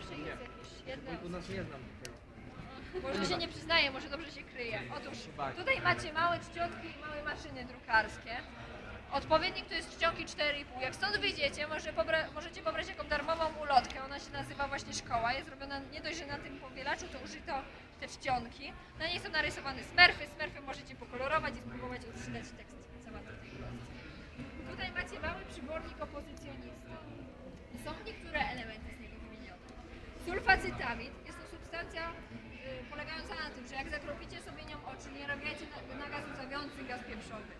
zawsze jest jakieś jedno. U nas nie znam takiego. Może się nie przyznaje, może dobrze się kryje. Otóż tutaj macie małe czcionki i małe maszyny drukarskie. Odpowiednik to jest czcionki 4,5. Jak stąd wyjdziecie, może pobra możecie pobrać jaką darmową ulotkę. Ona się nazywa właśnie szkoła. Jest zrobiona nie dość, że na tym powielaczu to użyto te czcionki. Na niej są narysowane smerfy. Smerfy możecie pokolorować i spróbować odczytać tekst zawarty w tej ulotce. Tutaj macie mały przybornik opozycjonista. Są niektóre elementy z niego wymienione. Jest to substancja y, polegająca na tym, że jak zakropicie sobie nią oczy, nie robicie na, na gaz gaz pieprzowy.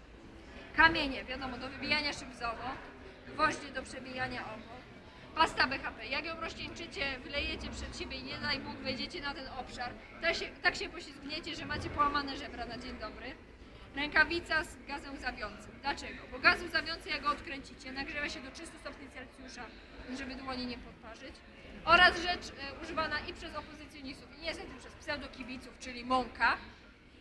Kamienie, wiadomo, do wybijania szyb z oko, gwoździe do przebijania oko, pasta BHP. Jak ją rozcieńczycie, wylejecie przed siebie i nie daj Bóg wejdziecie na ten obszar, tak się, tak się poślizgniecie, że macie połamane żebra na dzień dobry. Rękawica z gazem łzawiącym. Dlaczego? Bo gaz łzawiący, jak go odkręcicie, nagrzewa się do 300 stopni Celsjusza, żeby dłoni nie podparzyć. Oraz rzecz e, używana i przez opozycjonistów, i niestety przez pseudokibiców, czyli mąka.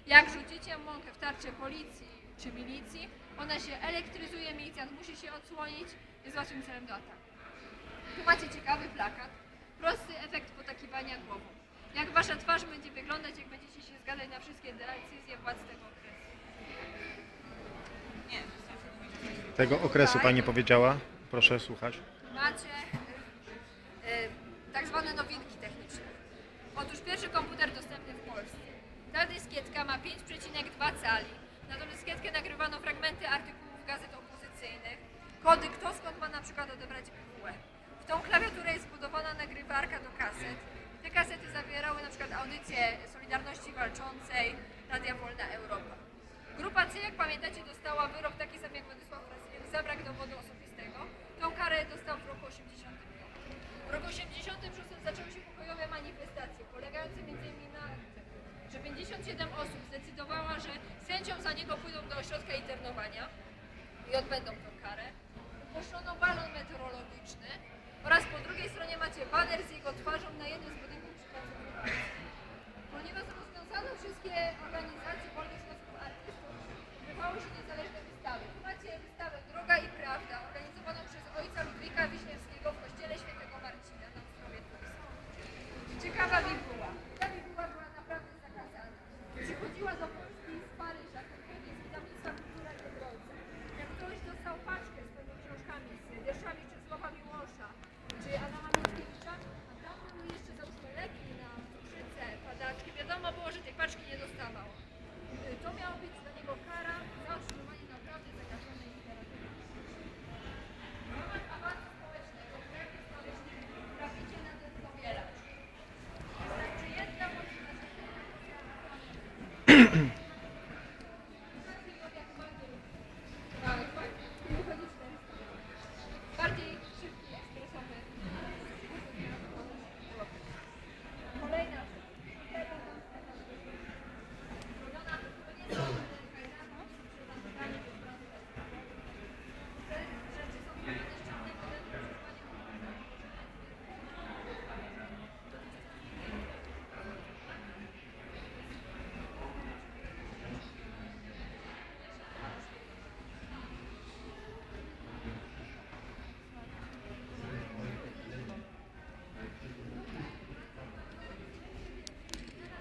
Jak rzucicie mąkę w tarczę policji czy milicji, ona się elektryzuje, milicjant musi się odsłonić, jest łatwym celem do ataku. Tu macie ciekawy plakat, prosty efekt potakiwania głową. Jak wasza twarz będzie wyglądać, jak będziecie się zgadzać na wszystkie decyzje władz tego okresu. Tego okresu pani powiedziała. Proszę słuchać. macie e, tak zwane nowinki techniczne. Otóż pierwszy komputer dostępny w Polsce. Ta dyskietka ma 5,2 cali. Na tą dyskietkę nagrywano fragmenty artykułów gazet opozycyjnych, kody kto skąd ma na przykład odebrać PWE. W tą klawiaturę jest wbudowana nagrywarka do kaset. Te kasety zawierały na przykład audycje Solidarności Walczącej, Radia Wolna Europa. Grupa C, jak pamiętacie, dostała wyrok taki sam jak Władysław Frasyniak za brak dowodu osobistego. Tą karę dostał w roku 85. W roku 86 zaczęły się pokojowe manifestacje, polegające m.in. na że 57 osób zdecydowała, że chęcią za niego pójdą do ośrodka internowania i odbędą tą karę. Upuszczono balon meteorologiczny oraz po drugiej stronie macie baner z jego twarzą na jednym z